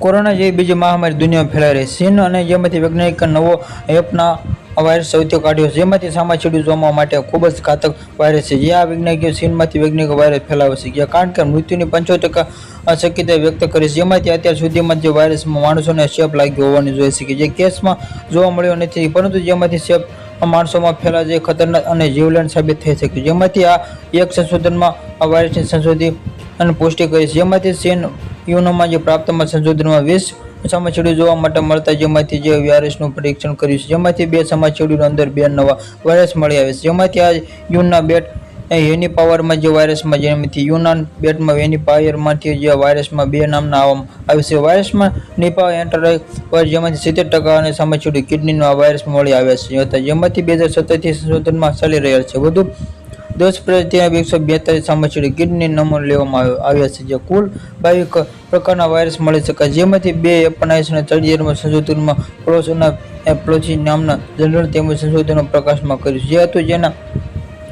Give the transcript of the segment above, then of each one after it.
Corona જેવી બીજી મહામારી દુનિયામાં ફેલાઈ રહી. ચીન અને જેમાંથી વૈજ્ઞાનિક નવો એપના વાયરસ સૌથી કાઢ્યો. છે જેમાંથી સામાછીડું જોવા માટે ખૂબ જ ઘાતક વાયરસ છે. જે આ વૈજ્ઞાનિકો ચીનમાંથી વૈજ્ઞાનિક વાયરસ ફેલાવે છે. કારણ કે મૃત્યુની પંચોતેર શક્યતા વ્યક્ત કરી છે. જેમાંથી અત્યાર સુધીમાં જે વાયરસમાં માણસોને ચેપ લાગ્યો હોવાની જોઈએ છે જે કેસમાં જોવા મળ્યો નથી, પરંતુ જેમાંથી ચેપ માણસોમાં ફેલાય જે ખતરનાક અને જીવલેણ સાબિત થઈ શકે જેમાંથી આ એક સંશોધનમાં આ વાયરસની સંશોધિત અને પુષ્ટિ કરી છે. જેમાંથી ચીન યુનોમાં જે પ્રાપ્તમાં સંશોધનમાં વીસ સમાછેડું જોવા માટે મળતા જેમાંથી જે વાયરસનું પરીક્ષણ કર્યું છે. જેમાંથી બે સમાછેડું અંદર બે નવા વાયરસ મળી આવે છે. જેમાંથી આ યુનના બેટ એની પાવરમાં જે વાયરસમાં જેમાંથી યુનાન બેટમાં એની પાવરમાંથી જે વાયરસમાં બે નામના આવવામાં આવે છે. વાયરસમાં નિપા એન્ટર જેમાંથી સિત્તેર ટકા અને સામાછેડું કિડનીનો આ વાયરસ મળી આવ્યા છે. જેમાંથી બે હજાર સત્તરથી સંશોધનમાં ચાલી રહ્યા છે. વધુ દસ પ્રજાતિના એકસો બેતાલીસ સામાછેડી કિડની નમૂનો લેવામાં આવ્યો- છે જે કુલ બાવીસ પ્રકારના વાયરસ મળી શકાય જેમાંથી બે એપનાઇસ અને સંશોધનમાં પ્રોસના એપ્લોચી નામના જનરલ તેમજ સંશોધનો પ્રકાશમાં કર્યું જે હતું જેના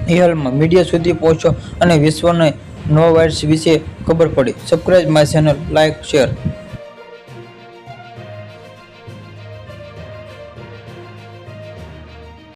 હેલમાં મીડિયા સુધી પહોંચ્યો અને વિશ્વને નવા વાયરસ વિશે ખબર પડી. Subscribe my channel like share